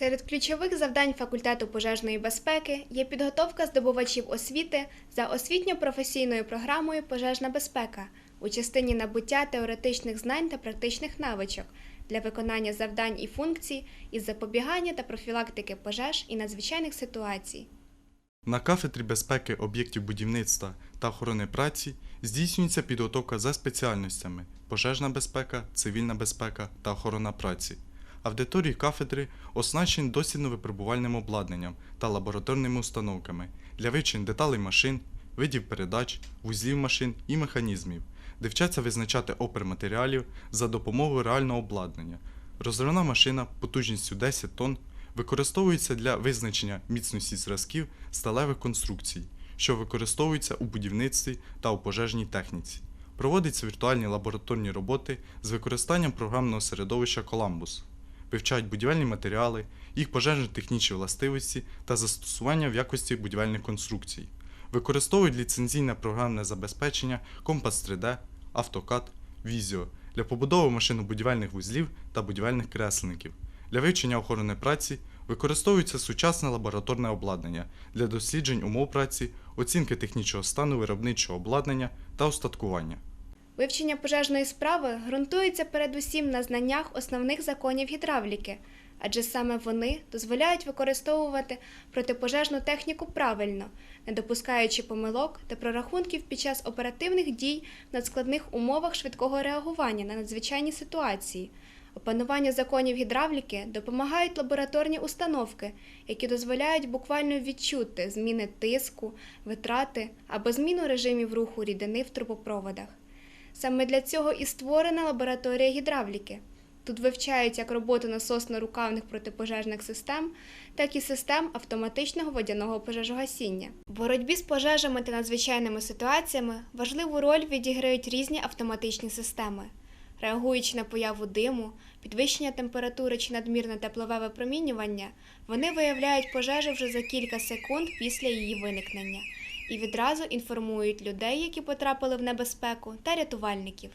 Серед ключових завдань факультету пожежної безпеки є підготовка здобувачів освіти за освітньо-професійною програмою Пожежна безпека у частині набуття теоретичних знань та практичних навичок для виконання завдань і функцій із запобігання та профілактики пожеж і надзвичайних ситуацій. На кафедрі безпеки об'єктів будівництва та охорони праці здійснюється підготовка за спеціальностями пожежна безпека, цивільна безпека та охорона праці. Аудиторії кафедри оснащені дослідно-випробувальним обладнанням та лабораторними установками для вивчень деталей машин, видів передач, вузлів машин і механізмів, де вчаться визначати опір матеріалів за допомогою реального обладнання. Розривна машина потужністю 10 тонн використовується для визначення міцності зразків сталевих конструкцій, що використовуються у будівництві та у пожежній техніці. Проводяться віртуальні лабораторні роботи з використанням програмного середовища Columbus. Вивчають будівельні матеріали, їх пожежно-технічні властивості та застосування в якості будівельних конструкцій. Використовують ліцензійне програмне забезпечення Compass 3D, AutoCAD, Visio для побудови машинобудівельних вузлів та будівельних кресленників. Для вивчення охорони праці використовується сучасне лабораторне обладнання для досліджень умов праці, оцінки технічного стану виробничого обладнання та устаткування. Вивчення пожежної справи ґрунтується передусім на знаннях основних законів гідравліки, адже саме вони дозволяють використовувати протипожежну техніку правильно, не допускаючи помилок та прорахунків під час оперативних дій в надскладних умовах швидкого реагування на надзвичайні ситуації. Опанування законів гідравліки допомагають лабораторні установки, які дозволяють буквально відчути зміни тиску, витрати або зміну режимів руху рідини в трубопроводах. Саме для цього і створена лабораторія гідравліки. Тут вивчають як роботу насосно-рукавних протипожежних систем, так і систем автоматичного водяного пожежогасіння. В боротьбі з пожежами та надзвичайними ситуаціями важливу роль відіграють різні автоматичні системи. Реагуючи на появу диму, підвищення температури чи надмірне теплове випромінювання, вони виявляють пожежу вже за кілька секунд після її виникнення і відразу інформують людей, які потрапили в небезпеку, та рятувальників.